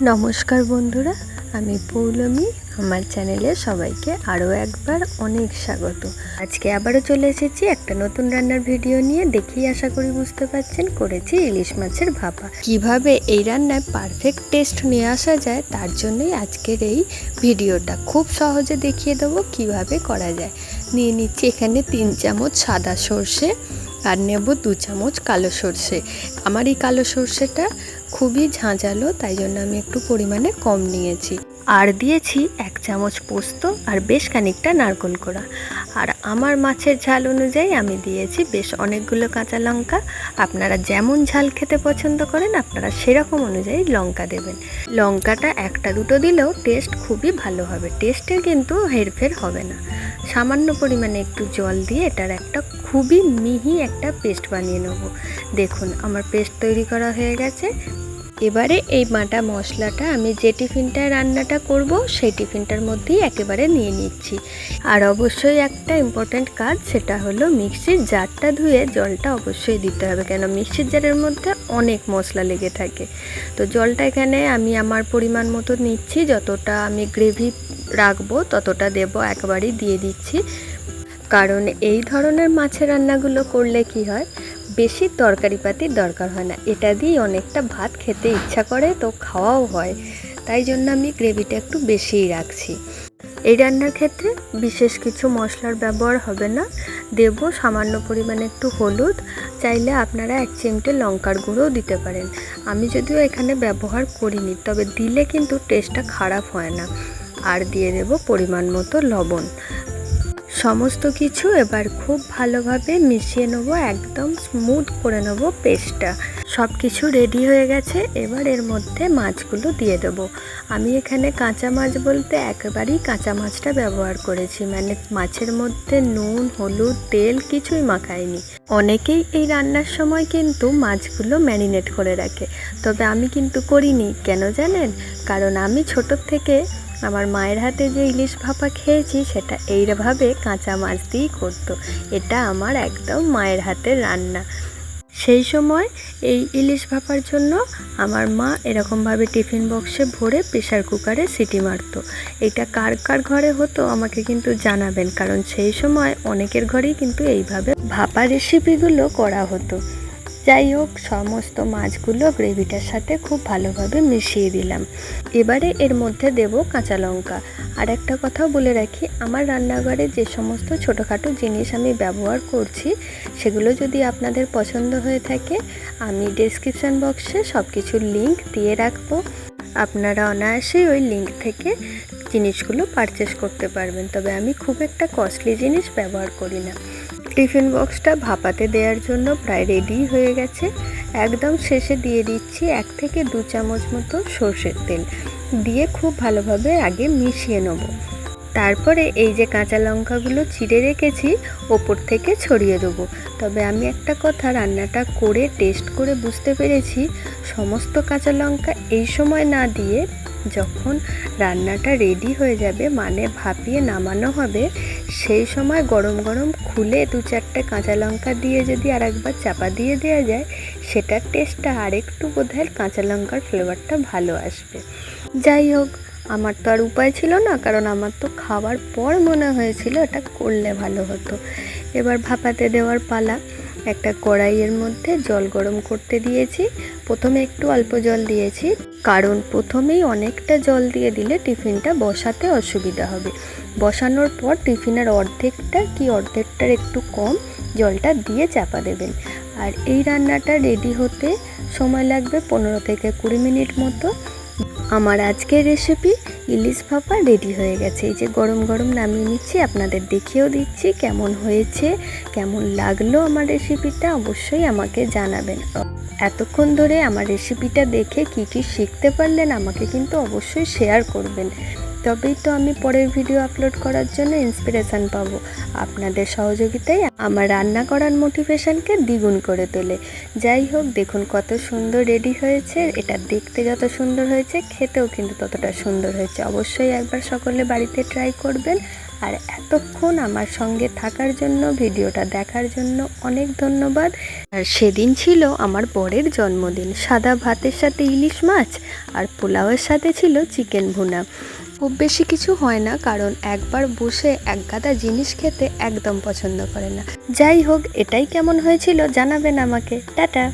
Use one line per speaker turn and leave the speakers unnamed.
নমস্কার বন্ধুরা, আমি পৌলমী। আমার চ্যানেলে সবাইকে আরও একবার অনেক স্বাগত। আজকে আবারও চলে এসেছি একটা নতুন রান্নার ভিডিও নিয়ে। দেখেই আশা করি বুঝতে পারছেন, করেছি ইলিশ মাছের ভাপা। কীভাবে এই রান্নায় পারফেক্ট টেস্ট নিয়ে আসা যায়, তার জন্যই আজকের এই ভিডিওটা। খুব সহজে দেখিয়ে দেবো কীভাবে করা যায়। নিয়ে নিচ্ছি এখানে তিন চামচ সাদা সর্ষে আর নেব দু চামচ কালো সর্ষে। আমার এই কালো সর্ষেটা খুবই ঝাঁঝালো, তাই জন্য আমি একটু পরিমাণে কম নিয়েছি। আর দিয়েছি এক চামচ পোস্ত আর বেশ খানিকটা নারকোল কোড়া। আর আমার মাছের ঝাল অনুযায়ী আমি দিয়েছি বেশ অনেকগুলো কাঁচা লঙ্কা। আপনারা যেমন ঝাল খেতে পছন্দ করেন, আপনারা সেরকম অনুযায়ী লঙ্কা দেবেন। লঙ্কাটা একটা দুটো দিলেও টেস্ট খুবই ভালো হবে। টেস্টের কিন্তু হেরফের হবে না। সামান্য পরিমাণে একটু জল দিয়ে এটার একটা খুবই মিহি একটা পেস্ট বানিয়ে নেব। দেখুন, আমার পেস্ট তৈরি করা হয়ে গেছে। এবারে এই বাটা মশলাটা আমি যে টিফিনটায় রান্নাটা করব, সেই টিফিনটার মধ্যেই একেবারে নিয়ে নিচ্ছি। আর অবশ্যই একটা ইম্পর্ট্যান্ট কাজ, সেটা হলো মিক্সির জারটা ধুয়ে জলটা অবশ্যই দিতে হবে কেন মিক্সির জারের মধ্যে অনেক মশলা লেগে থাকে। তো জলটা এখানে আমি আমার পরিমাণ মতো নিচ্ছি, যতটা আমি গ্রেভি রাখব, ততটা দেব, একবারই দিয়ে দিচ্ছি। কারণ এই ধরনের মাছের রান্নাগুলো করলে কি হয় বেশি তরকারি পাতির দরকার হয় না। এটা দিয়েই অনেকটা ভাত খেতে ইচ্ছা করে, তো খাওয়াও হয়। তাই জন্য আমি গ্রেভিটা একটু বেশিই রাখছি। এই রান্নার ক্ষেত্রে বিশেষ কিছু মশলার ব্যবহার হবে না। দেব সামান্য পরিমাণে একটু হলুদ। চাইলে আপনারা এক চিমটে লঙ্কার গুঁড়োও দিতে পারেন। আমি যদিও এখানে ব্যবহার করিনি, তবে দিলে কিন্তু টেস্টটা খারাপ হয় না। আর দিয়ে দেব পরিমাণ মতো লবণ। সমস্ত কিছু এবার খুব ভালোভাবে মিশিয়ে নেব, একদম স্মুথ করে নেব পেস্টটা সব কিছু রেডি হয়ে গেছে, এবার এর মধ্যে মাছগুলো দিয়ে দেবো। আমি এখানে কাঁচা মাছ বলতে একেবারেই কাঁচা মাছটা ব্যবহার করেছি মানে মাছের মধ্যে নুন, হলুদ, তেল কিছুই মাখাইনি। অনেকেই এই রান্নার সময় কিন্তু মাছগুলো ম্যারিনেট করে রাখে, তবে আমি কিন্তু করিনি, কেন জানেন? কারণ আমি ছোটোর থেকে আমার মায়ের হাতে যে ইলিশ ভাপা খেয়েছি, সেটা এইভাবে কাঁচা মাছ দিয়েই করতো। এটা আমার একদম মায়ের হাতের রান্না। সেই সময় এই ইলিশ ভাপার জন্য আমার মা এরকমভাবে টিফিন বক্সে ভরে প্রেশার কুকারে সিটি মারতো। এটা কার কার ঘরে হতো আমাকে কিন্তু জানাবেন, কারণ সেই সময় অনেকের ঘরেই কিন্তু এইভাবে ভাপা রেসিপিগুলো করা হতো। যাই হোক, সমস্ত মাছগুলো গ্রেভিটার সাথে খুব ভালোভাবে মিশিয়ে দিলাম। এবারে এর মধ্যে দেব কাঁচা লঙ্কা। আর একটা কথা বলে রাখি, আমার রান্নাঘরে যে সমস্ত ছোটোখাটো জিনিস আমি ব্যবহার করছি, সেগুলো যদি আপনাদের পছন্দ হয়ে থাকে, আমি ডেসক্রিপশান বক্সে সব কিছুর লিঙ্ক দিয়ে রাখব। আপনারা অনায়াসেই ওই লিঙ্ক থেকে জিনিসগুলো পারচেস করতে পারবেন। তবে আমি খুব একটা কস্টলি জিনিস ব্যবহার করি না। টিফিন বক্সটা ভাপাতে দেওয়ার জন্য প্রায় রেডি হয়ে গেছে। একদম শেষে দিয়ে দিচ্ছি এক থেকে দু চামচ মতো সর্ষের তেল। দিয়ে খুব ভালোভাবে আগে মিশিয়ে নেব। তারপরে এই যে কাঁচা লঙ্কাগুলো চিড়ে রেখেছি, ওপর থেকে ছড়িয়ে দেবো। তবে আমি একটা কথা, রান্নাটা করে, টেস্ট করে বুঝতে পেরেছি, সমস্ত কাঁচা লঙ্কা এই সময় না দিয়ে যখন রান্নাটা রেডি হয়ে যাবে মানে ভাপিয়ে নামানো হবে, সেই সময় গরম গরম খুলে দু চারটে কাঁচা লঙ্কা দিয়ে যদি আর একবার চাপা দিয়ে দেওয়া যায়, সেটার টেস্টটা আরেকটু বোধহয় কাঁচা লঙ্কার ফ্লেভারটা ভালো আসবে। যাই হোক, আমার তো আর উপায় ছিল না, কারণ আমার তো খাওয়ার পর মনে হয়েছিল এটা করলে ভালো হতো। এবার ভাপাতে দেওয়ার পালা। একটা কড়াইয়ের মধ্যে জল গরম করতে দিয়েছি। প্রথমে একটু অল্প জল দিয়েছি, কারণ প্রথমেই অনেকটা জল দিয়ে দিলে টিফিনটা বসাতে অসুবিধা হবে। বসানোর পর টিফিনের অর্ধেকটা কি অর্ধেকটার একটু কম জলটা দিয়ে চাপা দেবেন। আর এই রান্নাটা রেডি হতে সময় লাগবে পনেরো থেকে কুড়ি মিনিট মতো। আমার আজকের রেসিপি ইলিশ ভাপা রেডি হয়ে গেছে। এই যে গরম গরম নামিয়ে নিচ্ছি, আপনাদের দেখিয়েও দিচ্ছি কেমন হয়েছে, কেমন লাগল আমার রেসিপিটা অবশ্যই আমাকে জানাবেন। এতক্ষণ ধরে আমার রেসিপিটা দেখে কি কি শিখতে পারলেন, আমাকে কিন্তু অবশ্যই শেয়ার করবেন। তবেই তো আমি পরের ভিডিও আপলোড করার জন্য ইন্সপিরেশান পাবো। আপনাদের সহযোগিতায় আমার রান্না করার মোটিভেশনকে দ্বিগুণ করে তোলে। যাই হোক, দেখুন কত সুন্দর রেডি হয়েছে। এটা দেখতে যত সুন্দর হয়েছে, খেতেও কিন্তু ততটা সুন্দর হয়েছে। অবশ্যই একবার সকলে বাড়িতে ট্রাই করবেন। আর এতক্ষণ আমার সঙ্গে থাকার জন্য, ভিডিওটা দেখার জন্য অনেক ধন্যবাদ। আর সেদিন ছিল আমার বরের জন্মদিন। সাদা ভাতের সাথে ইলিশ মাছ আর পোলাওয়ের সাথে ছিল চিকেন ভুনা। খুব বেশি কিছু হয় না, কারণ একবার বসে এক গাদা জিনিস খেতে একদম পছন্দ করে না। যাই হোক, এটাই কেমন হয়েছিল জানাবেন আমাকে। টাটা।